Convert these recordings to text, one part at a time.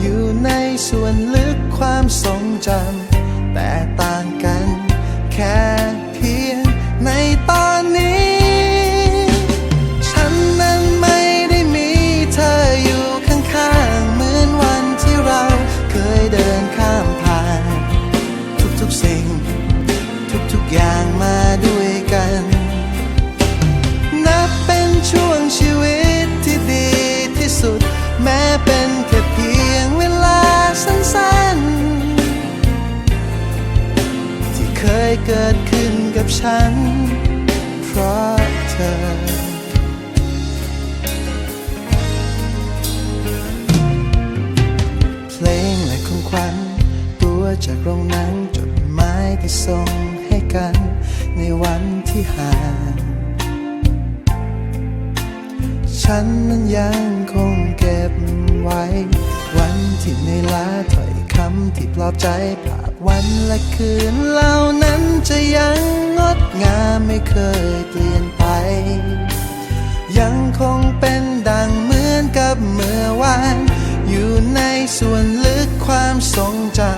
อยู่ในส่วนลึกความทรงจำแต่ต่างกันแค่เพียงในตอนนี้ ฉันนั้นไม่ได้มีเธออยู่ข้างๆ เหมือนวันที่เราเคยเดินข้ามผ่าน ทุกๆสิ่ง ทุกๆอย่างมา กับฉัน เพราะเธอพลงและของขวัญตัวจากโรงหนังจดหมายที่ส่งให้กัน ในวันที่ห่าง ฉันนั้นยังคงเก็บไว้ วันที่ในอยล้าถ้อยคำที่ปลอบใจภาพวันและคืนเหล่านั้นจะยังงดงามไม่เคยเปลี่ยนไป ยังคงเป็นดังเหมือนกับเมื่อวาน อยู่ในส่วนลึกความทรงจำ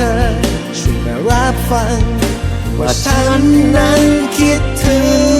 อช่วยมารับฟัง ว่าฉันนั้นคิดถึง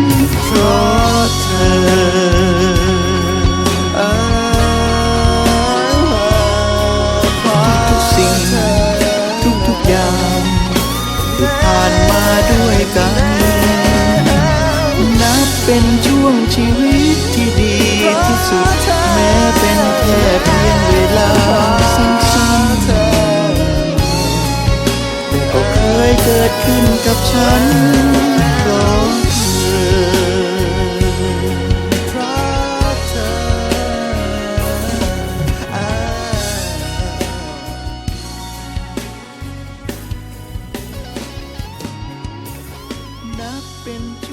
านมาด้วยกัน นับเป็นช่วงชีวิต open